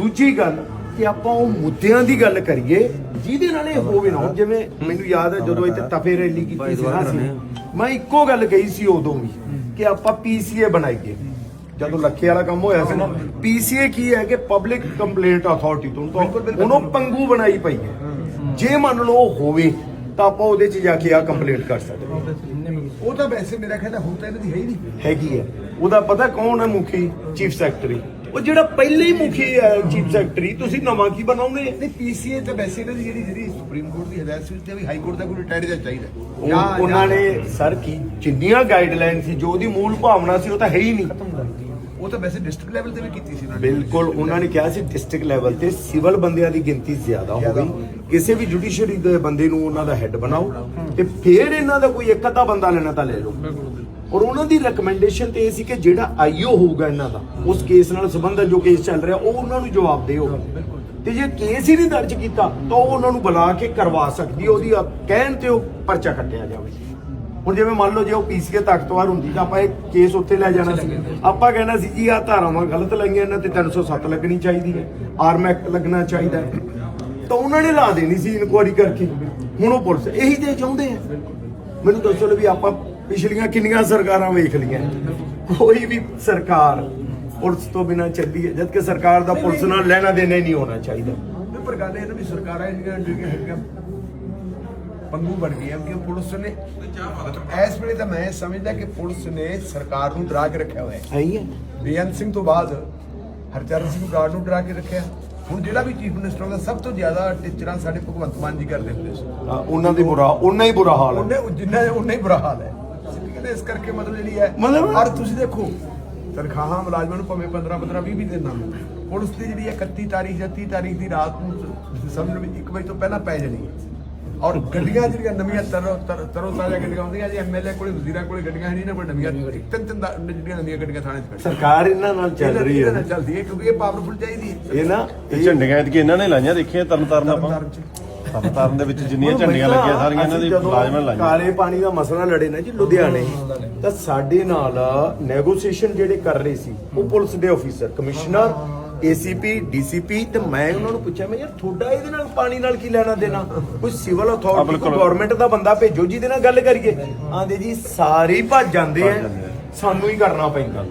ਦੂਜੀ ਗੱਲ ਕਿ ਆਪਾਂ ਉਹ ਮੁੱਦਿਆਂ ਦੀ ਗੱਲ ਕਰੀਏ ਜਿਹਦੇ ਨਾਲ ਇਹ ਹੋਵੇ ਨਾ ਜਿਵੇਂ ਮੈਨੂੰ ਯਾਦ ਹੈ ਜਦੋਂ ਇੱਥੇ ਤਫੇ ਰੈਲੀ ਕੀਤੀ ਸੀ ਨਾ ਅਸੀਂ ਮੈਂ ਇੱਕੋ ਗੱਲ ਕਹੀ ਸੀ ਉਦੋਂ ਵੀ ਕਿ ਆਪਾਂ ਪੀਸੀਏ ਬਣਾਈਏ। ਜਦੋਂ ਲੱਖੇ ਵਾਲਾ ਕੰਮ ਹੋਇਆ ਸੀ ਨਾ ਪੀਸੀਏ ਕੀ ਹੈ ਕਿ ਪਬਲਿਕ ਕੰਪਲੇਂਟ ਅਥਾਰਟੀ ਤੋਂ ਉਹਨੂੰ ਪੰਗੂ ਬਣਾਈ ਪਈ ਹੈ। ਜੇ ਮੰਨ ਲਓ ਹੋਵੇ ਤਾਂ ਆਪਾਂ ਉਹਦੇ 'ਚ ਜਾ ਕੇ ਆ ਕੰਪਲੇਂਟ ਕਰ ਸਕਦੇ। ਉਹ ਤਾਂ ਵੈਸੇ ਮੇਰਾ ਖਿਆਲ ਹੈ ਹੁਣ ਤਾਂ ਇਹਨਾਂ ਦੀ ਹੈ ਹੀ ਨਹੀਂ। ਹੈਗੀ ਹੈ। ਉਹਦਾ ਪਤਾ ਕੌਣ ਹੈ ਮੁਖੀ? ਚੀਫ ਸੈਕਟਰੀ ਉਹ ਜਿਹੜਾ ਪਹਿਲੇ ਹੀ ਮੁਖੀ ਹੈ ਚੀਫ ਸੈਕਟਰੀ ਤੁਸੀਂ ਨਵਾਂ ਕੀ ਬਣਾਉਂਦੇ ਨਹੀਂ ਪੀਸੀਏ ਤਾਂ ਵੈਸੇ ਇਹਨਾਂ ਦੀ ਜਿਹੜੀ ਜਿਹੜੀ ਸੁਪਰੀਮ ਕੋਰਟ ਦੀ ਹਦਾਇਤ ਸੀ ਤੇ ਵੀ ਹਾਈ ਕੋਰਟ ਦਾ ਕੋਈ ਰਿਟਾਇਰ ਦਾ ਚਾਹੀਦਾ। ਉਹ- ਜਾਂ- ਉਹਨਾਂ ਨੇ ਸਰ ਕੀ ਜਿੰਨੀਆਂ ਗਾਈਡਲਾਈਨ ਸੀ ਜੋ ਉਹਦੀ ਮੂਲ ਭਾਵਨਾ ਸੀ ਉਹ ਤਾਂ ਹੈ ਹੀ ਨਹੀਂ। ਉਹ ਤਾਂ ਵੈਸੇ ਡਿਸਟ੍ਰਿਕਟ ਲੈਵਲ ਤੇ ਵੀ ਕੀਤੀ ਸੀ ਉਹਨਾਂ ਨੇ। ਬਿਲਕੁਲ ਉਹਨਾਂ ਨੇ ਕਿਹਾ ਸੀ ਡਿਸਟ੍ਰਿਕਟ ਲੈਵਲ ਤੇ ਸਿਵਲ ਬੰਦਿਆਂ ਦੀ ਗਿਣਤੀ ਜ਼ਿਆਦਾ ਹੋ ਜ਼ਿਆਦਾ ਗਈ। ਕਿਸੇ ਵੀ ਜੁਡੀਸ਼ਰੀ ਦੇ ਬੰਦੇ ਨੂੰ ਉਹਨਾਂ ਦਾ ਹੈੱਡ ਬਣਾਓ। ਤੇ ਫਿਰ ਇਹਨਾਂ ਦਾ ਕੋਈ ਇੱਕ ਅੱਧਾ ਬੰਦਾ ਲੈਣਾ ਤਾਂ ਲੈ ਲਓ। ਔਰ ਉਹਨਾਂ ਦੀ ਰეკਮੈਂਡੇਸ਼ਨ ਤੇ ਇਹ ਸੀ ਕਿ ਜਿਹੜਾ ਆਈਓ ਹੋਊਗਾ ਇਹਨਾਂ ਦਾ ਉਸ ਕੇਸ ਨਾਲ ਸੰਬੰਧਤ ਜੋ ਕੇਸ ਚੱਲ ਰਿਹਾ ਉਹ ਉਹਨਾਂ ਨੂੰ ਜਵਾਬ ਦਿਓ। ਤੇ ਜੇ ਕੇਸ ਹੀ ਨਹੀਂ ਦਰਜ ਕੀਤਾ ਤਾਂ ਉਹ ਉਹਨਾਂ ਨੂੰ ਬੁਲਾ ਕੇ ਕਰਵਾ ਸਕਦੀ ਉਹਦੀ ਕਹਿਣ ਤੇ ਉਹ ਪਰਚਾ ਕੱਟਿਆ ਜਾਵੇ। ਹੁਣ ਜਿਵੇਂ ਮੰਨ ਲਓ ਜੇ ਉਹ ਪੀਸੀਏ ਤਾਕਤਵਰ ਹੁੰਦੀ ਤਾਂ ਆਪਾਂ ਇਹ ਕੇਸ ਉੱਥੇ ਲੈ ਜਾਣਾ ਸੀ। ਆਪਾਂ ਕਹਿਣਾ ਸੀ ਜੀ ਆਹ ਧਾਰਾਵਾਂ ਗਲਤ ਲਾਈਆਂ ਇਹਨਾਂ ਤੇ 307 ਲੱਗਣੀ ਚਾਹੀਦੀ ਹੈ ਆਰਮ ਐਕਟ ਲੱਗਣਾ ਚਾਹੀਦਾ ਹੈ। ਤਾਂ ਉਹਨਾਂ ਨੇ ਲਾ ਦੇਣੀ ਸੀ ਇਨਕੁਆਰੀ ਕਰਕੇ। ਹੁਣ ਉਹ ਪੁਲਿਸ ਇਹੀ ਤੇ ਚਾਹੁੰਦੇ ਆ। ਮੈਨੂੰ ਦੱਸੋ ਲੈ ਵੀ ਆਪਾਂ ਪਿਛਲੀਆਂ ਕਿੰਨੀਆਂ ਸਰਕਾਰਾਂ ਵੇਖ ਲਈਆਂ? ਕੋਈ ਵੀ ਸਰਕਾਰ ਪੁਲਿਸ ਤੋਂ ਬਿਨਾਂ ਚੱਲੀ ਹੈ ਜਦ ਕਿ ਸਰਕਾਰ ਦਾ ਪੁਲਿਸ ਨਾਲ ਲੈਣਾ ਦੇਣਾ ਹੀ ਨਹੀਂ ਹੋਣਾ ਚਾਹੀਦਾ। ਪਰ ਗੱਲ ਇਹ ਵੀ ਸਰਕਾਰਾਂ ਇੰਨੀਆਂ ਜਿਹੜੀਆਂ ਪੰਗੂ ਬਣ ਗਈਆਂ ਕਿ ਪੁਲਿਸ ਨੇ ਇਸ ਵੇਲੇ ਤਾਂ ਮੈਂ ਸਮਝਦਾ ਕਿ ਪੁਲਿਸ ਨੇ ਸਰਕਾਰ ਨੂੰ ਡਰਾ ਕੇ ਰੱਖਿਆ ਹੋਇਆ ਹੈ। ਬੇਅੰਤ ਸਿੰਘ ਤੋਂ ਬਾਅਦ ਹਰਚਰਨ ਸਿੰਘ ਗਾਰਡ ਨੂੰ ਡਰਾ ਕੇ ਰੱਖਿਆ। ਹੁਣ ਜਿਹੜਾ ਵੀ ਚੀਫ ਮਿਨਿਸਟਰ ਹੁੰਦਾ ਸਭ ਤੋਂ ਜ਼ਿਆਦਾ ਟੀਚਰਾਂ ਸਾਡੇ ਭਗਵੰਤ ਮਾਨ ਜੀ ਕਰਦੇ ਹੁੰਦੇ ਸੀ। ਉਹਨਾਂ ਦੀ ਬੁਰਾ ਉਹਨਾਂ ਹੀ ਬੁਰਾ ਹਾਲ ਹੈ। ਉਹਨੇ ਜਿੰਨਾ ਉਹਨੇ ਹੀ ਬੁਰਾ ਹਾਲ ਹੈ। ਨਾ ਇਸ ਕਰਕੇ ਮਤਲਬ ਜਿਹੜੀ ਹੈ ਮਤਲਬ- ਔਰ ਤੁਸੀਂ ਦੇਖੋ ਤਨਖਾਹਾਂ ਮੁਲਾਜ਼ਮਾਂ ਨੂੰ ਭਾਵੇਂ 15 15 20 20 ਦਿਨ ਨਾ ਮਿਲਣ ਪੁਲਿਸ ਦੀ ਜਿਹੜੀ ਹੈ 31 ਤਾਰੀਖ ਜਾਂ 30 ਤਾਰੀਖ ਦੀ ਰਾਤ ਨੂੰ ਸਮਝ ਲਓ ਵੀ 1 ਵਜੇ ਤੋਂ ਪਹਿਲਾਂ ਪੈ ਜਾਣੀ ਹੈ। ਔਰ ਗੱਡੀਆਂ ਜਿਹੜੀਆਂ ਨਵੀਆਂ ਤਰੋ ਤਰ- ਤਰੋ ਤਾਜ਼ਾ ਗੱਡੀਆਂ ਆਉਂਦੀਆਂ ਜੀ ਐਮਐਲਏ ਕੋਲੇ ਵਜ਼ੀਰਾਂ ਕੋਲੇ ਗੱਡੀਆਂ ਹੈ ਨਹੀਂ ਨਾ ਕੋਈ ਨਵੀਆਂ ਤਿੰਨ ਤਿੰਨ ਦਾ- ਜਿਹੜੀਆਂ ਨਵੀਆਂ ਗੱਡੀਆਂ ਥਾਣੇ 'ਚ ਖੜੀਆਂ ਸਰਕਾਰ ਇਹਨਾਂ ਨਾਲ ਚੱਲ ਰਹੀ ਇਹਨਾਂ ਨਾਲ ਹੈ ਚੱਲਦੀ ਹੈ ਕਿਉਂਕਿ ਇਹ ਪਾਵਰਫੁਲ ਚਾਹੀਦੀ ਹੈ। ਇਹ ਨਾ ਇਹ ਝੰਡੀਆਂ ਐਤਕੀ ਇਹਨਾਂ ਨੇ ਲਾਈਆਂ ਦੇਖੀਆਂ ਤਰਨ ਤਾਰਨ ਆਪਾਂ। ਤਰਨਤਾਰਨ 'ਚ। ਤਰਨ ਤਾਰਨ ਦੇ ਵਿੱਚ ਜਿੰਨੀਆਂ ਝੰਡੀਆਂ ਲੱਗੀਆਂ ਸਾਰੀਆਂ ਇਹਨਾਂ ਦੀ ਮੁਲਾਜ਼ਮਾਂ ਲਾਈਆਂ। ਕਾਲੇ ਪਾਣੀ ਦਾ ਮਸਲਾ ਲੜੇ ਨਾ ਜੀ ਲੁਧਿਆਣੇ ਤਾਂ ਸਾਡੇ ਨਾਲ ਨੈਗੋਸੀਏਸ਼ਨ ਜਿਹੜੇ ਕਰ ਰਹੇ ਸੀ ਉਹ ਪੁਲਿਸ ਦੇ ਅਫੀਸਰ ਕਮਿਸ਼ਨਰ ਏਸੀਪੀ ਡੀਸੀਪੀ ਤੇ ਮੈਂ ਉਹਨਾਂ ਨੂੰ ਪੁੱਛਿਆ ਮੈਂ ਯਾਰ ਤੁਹਾਡਾ ਇਹਦੇ ਨਾਲ ਪਾਣੀ ਨਾਲ ਕੀ ਲੈਣਾ ਦੇਣਾ? ਕੋਈ ਸਿਵਲ ਅਥਾਰਟੀ। ਕੋਈ ਗਵਰਨਮੈਂਟ ਦਾ ਬੰਦਾ ਭੇਜੋ ਜਿਹਦੇ ਨਾਲ ਗੱਲ ਕਰੀਏ। ਆਂਦੇ ਜੀ ਸਾਰੇ ਹੀ ਭੱਜ ਜਾਂਦੇ ਆ। ਭੱਜ ਜਾਂਦੇ ਆ। ਸਾਨੂੰ ਹੀ ਕਰਨਾ ਪੈਂਦਾ।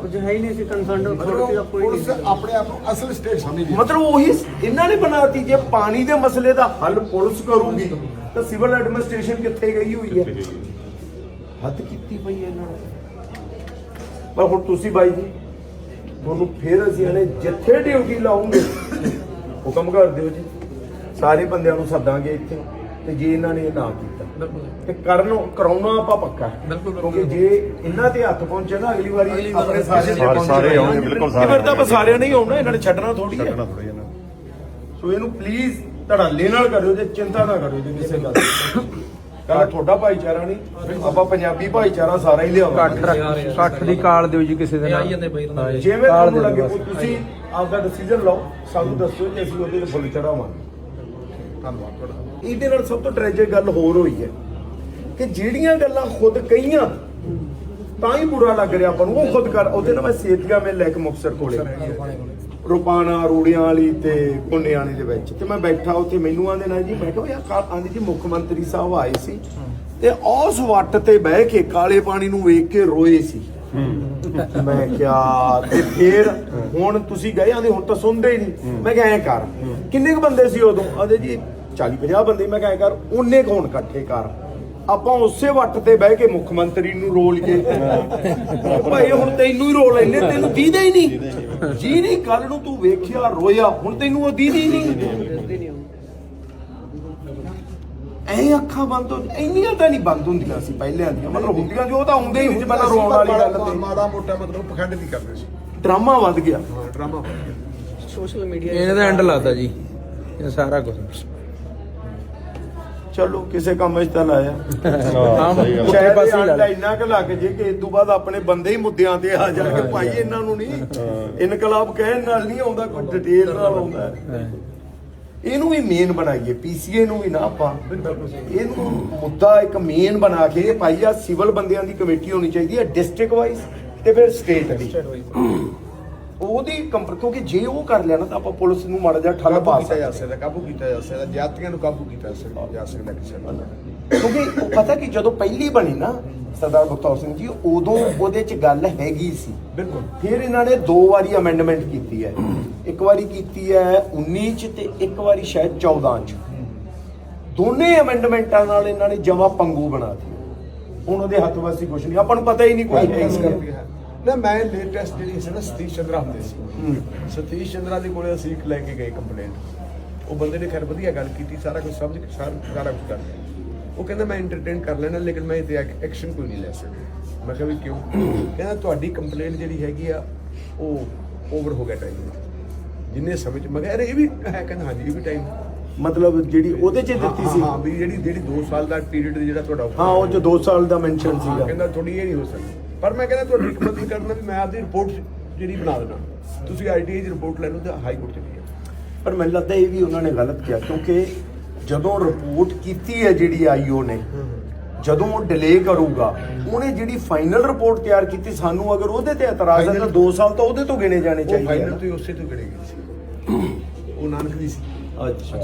ਕੁਝ ਹੈ ਹੀ ਨਹੀਂ ਸੀ ਕੰਸਰਨਡ ਅਥਾਰਟੀ ਦਾ ਮਤਲਬ ਕੋਈ ਪੁਲਿਸ ਨਹੀਂ ਆਪਣੇ ਆਪ ਨੂੰ ਅਸਲ ਸਟੇਟ ਸਮਝਦੀ ਹੈ ਮਤਲਬ ਉਹੀ ਇਹਨਾਂ ਨੇ ਬਣਾਤੀ ਜੇ ਪਾਣੀ ਦੇ ਮਸਲੇ ਦਾ ਹੱਲ ਪੁਲਿਸ ਕਰੂਗੀ ਤਾਂ ਸਿਵਲ ਐਡਮਿਨਿਸਟ੍ਰੇਸ਼ਨ ਕਿੱਥੇ ਗਈ ਹੋਈ ਹੈ? ਹੱਦ ਕੀਤੀ ਪਈ ਹੈ ਇਹਨਾਂ ਨੇ। ਪਰ ਹੁਣ ਤੁਸੀਂ ਬਾਈ ਜੀ ਤੁਹਾਨੂੰ ਫੇਰ ਅਸੀਂ ਇਹਨੇ ਜਿੱਥੇ ਡਿਊਟੀ ਲਾਉਂਗੇ ਹੁਕਮ ਕਰ ਦਿਓ ਜੀ। ਸਾਰੇ ਬੰਦਿਆਂ ਨੂੰ ਸੱਦਾਂਗੇ ਇੱਥੇ। ਤੇ ਜੇ ਇਹਨਾਂ ਨੇ ਇਹ ਨਾ ਕੀਤਾ ਤੇ ਕਰਨ ਕਰਾਉਣਾ ਆਪਾਂ ਪੱਕਾ ਹੈ। ਕਿਉਂਕਿ ਜੇ ਇਹਨਾਂ ਤੇ ਹੱਥ ਪਹੁੰਚੇ ਨਾ ਅਗਲੀ ਵਾਰੀ ਆਪਣੇ ਸਾਰੇ ਸਾਰੇ- ਸਾਰੇ ਆਉਣਗੇ, ਬਿਲਕੁਲ ਸਾਰੇ ਫਿਰ ਤਾਂ ਆਪਾਂ ਸਾਰਿਆਂ ਨੇ ਹੀ ਆਉਣਾ ਇਹਨਾਂ ਨੇ ਛੱਡਣਾ ਥੋੜੀ ਹੈ। ਛੱਡਣਾ ਥੋੜੀ ਇਹਨਾਂ ਸੋ ਇਹਨੂੰ ਪਲੀਜ਼ ਧੜਾਲੇ ਨਾਲ ਕਰਿਓ ਜੇ ਚਿੰਤਾ ਨਾ ਕਰਿਓ ਜੀ ਕਿਸੇ ਗੱਲ ਦੀ। ਕੱਲ ਤੁਹਾਡਾ ਭਾਈਚਾਰਾ ਨਹੀਂ ਆਪਾਂ ਪੰਜਾਬੀ ਭਾਈਚਾਰਾ ਸਾਰਾ ਹੀ ਲਿਆਵਾਂਗੇ। ਕੱਠ ਦੀ ਕਾਲ ਦਿਓ ਜੀ ਕਿਸੇ ਦੇ ਨਾਲ। ਜਿਵੇਂ ਤੁਹਾਨੂੰ ਲੱਗੇ ਉਹ ਤੁਸੀਂ ਆਪਦਾ ਡਿਸੀਜਨ ਲਓ ਸਾਨੂੰ ਦੱਸੋ ਜੇ ਅਸੀਂ ਉਹਦੇ ਤੇ ਫੁੱਲ ਚੜਾਵਾਂਗੇ। ਧੰਨਵਾਦ ਤੁਹਾਡਾ। ਇਹਦੇ ਨਾਲ ਸਭ ਤੋਂ ਟ੍ਰੈਜਿਕ ਗੱਲ ਹੋਰ ਹੋਈ ਹੈ ਕਿ ਜਿਹੜੀਆਂ ਗੱਲਾਂ ਖੁਦ ਕਹੀਆਂ, ਤਾਂ ਹੀ ਬੁਰਾ ਲੱਗ ਰਿਹਾ ਆਪਾਂ ਨੂੰ। ਉਹ ਖੁਦ ਕਰ ਉਹਦੇ ਨਾਲ ਮੈਂ ਸੇਤੀਆ ਮੈਂ ਲੈ ਕੇ ਮੁਕਸਰ ਕੋਲੇ। ਰੁਪਾਣਾ, ਰੂੜੀਆਂ ਵਾਲੀ ਤੇ ਕੁੰਨਿਆਣੇ ਦੇ ਵਿੱਚ। ਤੇ ਮੈਂ ਬੈਠਾ ਉੱਥੇ, ਮੈਨੂੰ ਆਂਦੇ ਨਾਲ ਜੀ, ਮੈਂ ਕਿਹਾ ਯਾਰ ਕੱਲ ਆਂਦੇ ਜੀ, ਮੁੱਖ ਮੰਤਰੀ ਸਾਹਿਬ ਆਏ ਸੀ। ਤੇ ਉਸ ਵੱਟ ਤੇ ਬਹਿ ਕੇ ਕਾਲੇ ਪਾਣੀ ਨੂੰ ਵੇਖ ਕੇ ਰੋਏ ਸੀ। ਮੈਂ ਕਿਹਾ, ਤੇ ਫਿਰ ਹੁਣ ਤੁਸੀਂ ਗਏ, ਆਂਦੇ ਹੁਣ ਤਾਂ ਸੁਣਦੇ ਹੀ ਨਹੀਂ। ਮੈਂ ਕਿਹਾ, ਐ ਕਰ, ਕਿੰਨੇ ਕੁ ਬੰਦੇ ਸੀ ਉਦੋਂ? ਆਂਦੇ ਜੀ 40 50 ਬੰਦੇ ਮੈਂ ਕਿਹਾ ਕਰ ਉਹਨੇ ਕੁ ਹੁਣ ਇਕੱਠੇ ਕਰ? ਆਪਾਂ ਉਸੇ ਵੱਟ ਤੇ ਬਹਿ ਕੇ ਮੁੱਖ ਮੰਤਰੀ ਨੂੰ ਰੋਲ ਕੇ ਭਾਈ ਹੁਣ ਤੈਨੂੰ ਹੀ ਰੋਲ ਲੈਨੇ ਤੈਨੂੰ ਦੀਦਾ ਹੀ ਨਹੀਂ। ਜੀ ਨਹੀਂ ਕੱਲ ਨੂੰ ਤੂੰ ਵੇਖਿਆ ਰੋਇਆ ਹੁਣ ਤੈਨੂੰ ਉਹ ਦੀਦੀ ਨਹੀਂ। ਐ ਅੱਖਾਂ ਬੰਦ ਹੋ ਇੰਨੀਆਂ ਤਾਂ ਨਹੀਂ ਬੰਦ ਹੁੰਦੀਆਂ ਸੀ ਪਹਿਲਿਆਂ ਦੀਆਂ ਮਤਲਬ ਹੁੰਦੀਆਂ ਜੋ ਉਹ ਤਾਂ ਆਉਂਦੇ ਹੀ ਸੀ ਪਹਿਲਾਂ ਰੋਣ ਵਾਲੀ ਗੱਲ ਤੇ। ਮਾੜਾ ਮੋਟਾ ਮਤਲਬ ਪਖੰਡ ਨਹੀਂ ਕਰਦੇ ਸੀ। ਡਰਾਮਾ ਵੱਧ ਗਿਆ। ਡਰਾਮਾ ਸੋਸ਼ਲ ਮੀਡੀਆ ਇਹਨਾਂ ਦਾ ਐਂਡ ਲਾਤਾ ਜੀ ਇਹ ਸਾਰਾ ਕੁਝ ਚਲੋ ਕਿਸੇ ਕੰਮ 'ਚ ਤਾਂ ਲਾਇਆ। ਸ਼ਾਇਦ ਪਾਸੇ ਹੀ ਲਾ ਆਂਦਾ ਇੰਨਾ ਕੁ ਲੱਗ ਜੇ ਕਿ ਇਸ ਤੋਂ ਬਾਅਦ ਆਪਣੇ ਬੰਦੇ ਹੀ ਮੁੱਦਿਆਂ ਤੇ ਆ ਜਾ ਕੇ ਭਾਈ ਇਹਨਾਂ ਨੂੰ ਨਹੀਂ। ਇਨਕਲਾਬ ਕਹਿਣ ਨਾਲ ਨਹੀਂ ਆਉਂਦਾ ਕੋਈ ਡਿਟੇਲ ਨਾਲ ਆਉਂਦਾ। ਹੈ। ਇਹਨੂੰ ਵੀ ਮੇਨ ਬਣਾਈਏ ਪੀਸੀਏ ਨੂੰ ਵੀ ਨਾ ਆਪਾਂ। ਇਹਨੂੰ ਮੁੱਦਾ ਇੱਕ ਮੇਨ ਬਣਾ ਕੇ ਭਾਈ ਆ ਸਿਵਲ ਬੰਦਿਆਂ ਦੀ ਕਮੇਟੀ ਹੋਣੀ ਚਾਹੀਦੀ ਹੈ ਡਿਸਟ੍ਰਿਕਟ ਵਾਈਜ਼ ਤੇ ਫਿਰ ਸਟੇਟ ਦੀ। ਉਹਦੀ ਕੰਪਰ ਕਿਉਂਕਿ ਜੇ ਉਹ ਕਰ ਲਿਆ ਨਾ ਤਾਂ ਆਪਾਂ ਪੁਲਿਸ ਨੂੰ ਮਾੜਾ ਜਿਹਾ ਠੱਲ ਕਾਬੂ ਪਾ ਕੀਤਾ ਜਾ ਸਕਦੇ ਸਕਦਾ ਕਾਬੂ ਕੀਤਾ ਜਾ ਸਕਦਾ ਜਾਤੀਆਂ ਨੂੰ ਕਾਬੂ ਕੀਤਾ ਜਾ ਸਕਦਾ ਜਾ ਸਕਦਾ ਕਿਸੇ ਨਾਲ। ਕਿਉਂਕਿ ਉਹ ਪਤਾ ਕਿ ਜਦੋਂ ਪਹਿਲੀ ਬਣੀ ਨਾ ਸਰਦਾਰ ਬਖਤੌਰ ਸਿੰਘ ਜੀ ਉਦੋਂ ਉਹਦੇ ਚ ਗੱਲ ਹੈਗੀ ਸੀ। ਬਿਲਕੁਲ। ਫਿਰ ਇਹਨਾਂ ਨੇ ਦੋ ਵਾਰੀ ਅਮੈਂਡਮੈਂਟ ਕੀਤੀ ਹੈ। ਇੱਕ ਵਾਰੀ ਕੀਤੀ ਹੈ 19 ਚ ਤੇ ਇੱਕ ਵਾਰੀ ਸ਼ਾਇਦ 14 ਚ। ਦੋਨੇ ਅਮੈਂਡਮੈਂਟਾਂ ਨਾਲ ਇਹਨਾਂ ਨੇ ਜਮਾ ਪੰਗੂ ਬਣਾ ਦਿੱਤੀ। ਹੁਣ ਉਹਦੇ ਹੱਥ ਵਾਸੀ ਕੁਝ ਨਹੀਂ ਆਪਾਂ ਨੂੰ ਪਤਾ ਹੀ ਨਹੀਂ ਕੋਈ ਇਸ ਕਰਕੇ। ਹੈ। ਨਾ ਮੈਂ ਲੇਟੈਸਟ ਜਿਹੜੀ ਸੀ ਨਾ ਸਤੀਸ਼ ਚੰਦਰਾ ਹੁੰਦੇ ਸੀ। ਸਤੀਸ਼ ਚੰਦਰਾ ਦੇ ਕੋਲੇ ਅਸੀਂ ਇੱਕ ਲੈ ਕੇ ਗਏ ਕੰਪਲੇਂਟ ਉਹ ਬੰਦੇ ਨੇ ਖੈਰ ਵਧੀਆ ਗੱਲ ਕੀਤੀ ਸਾਰਾ ਕੁਝ ਸਮਝ ਕੇ ਸਾਰਾ ਕੁਝ ਕਰ ਲਿਆ। ਉਹ ਕਹਿੰਦਾ ਮੈਂ ਐਂਟਰਟੇਨ ਕਰ ਲੈਣਾ ਲੇਕਿਨ ਮੈਂ ਇਹਤੇ ਐਕਸ਼ਨ ਕੋਈ ਨਹੀਂ ਲੈ ਸਕਦਾ। ਮੈਂ ਕਿਹਾ ਵੀ ਕਿਉਂ? ਕਹਿੰਦਾ ਤੁਹਾਡੀ ਕੰਪਲੇਂਟ ਜਿਹੜੀ ਹੈਗੀ ਆ ਉਹ ਓਵਰ ਹੋ ਗਿਆ ਟਾਈਮ ਜਿੰਨੇ ਸਮੇਂ ਚ ਮੈਂ ਕਿਹਾ ਇਹ ਵੀ ਹੈ ਕਹਿੰਦਾ ਹਾਂਜੀ ਇਹ ਵੀ ਟਾਈਮ ਮਤਲਬ ਜਿਹੜੀ ਉਹਦੇ ਚ ਦਿੱਤੀ ਸੀ? ਹਾਂ ਵੀ ਜਿਹੜੀ ਜਿਹੜੀ 2 ਸਾਲ ਦਾ ਪੀਰੀਅਡ ਜਿਹੜਾ ਤੁਹਾਡਾ ਹਾਂ ਉਹ ਜੋ 2 ਸਾਲ ਦਾ ਮੈਂਸ਼ਨ ਸੀਗਾ। ਕਹਿੰਦਾ ਤੁਹਾਡੀ ਇਹ ਨਹੀਂ ਹੋ ਸਕਦੀ। ਪਰ ਮੈਂ ਕਹਿੰਦਾ ਤੁਹਾਡੀ ਇੱਕ ਮਦਦ ਕਰਨਾ ਵੀ ਮੈਂ ਆਪਦੀ ਰਿਪੋਰਟ ਜਿਹੜੀ ਬਣਾ ਦੇਣਾ ਤੁਸੀਂ ਆਈਟੀਆਈ ਦੀ ਰਿਪੋਰਟ ਲੈ ਲਓ ਤੇ ਹਾਈ ਕੋਰਟ ਚਲੀ ਜਾਓ। ਪਰ ਮੈਨੂੰ ਲੱਗਦਾ ਇਹ ਵੀ ਉਹਨਾਂ ਨੇ ਗਲਤ ਕੀਤਾ ਕਿਉਂਕਿ ਜਦੋਂ ਰਿਪੋਰਟ ਕੀਤੀ ਹੈ ਜਿਹੜੀ ਆਈਓ ਨੇ ਜਦੋਂ ਉਹ ਡਿਲੇ ਕਰੂਗਾ ਉਹਨੇ ਜਿਹੜੀ ਫਾਈਨਲ ਰਿਪੋਰਟ ਤਿਆਰ ਕੀਤੀ ਸਾਨੂੰ ਅਗਰ ਉਹਦੇ ਤੇ ਇਤਰਾਜ਼ ਹੈ ਤਾਂ Final- 2 ਸਾਲ ਤਾਂ ਉਹਦੇ ਤੋਂ ਗਿਣੇ ਜਾਣੇ ਚਾਹੀਦੇ ਆ ਫਾਈਨਲ। ਤੋਂ ਉਸੇ ਤੋਂ ਗਈ ਸੀ। ਉਹ ਨਾਨਕ ਦੀ ਸੀ। ਅੱਛਾ।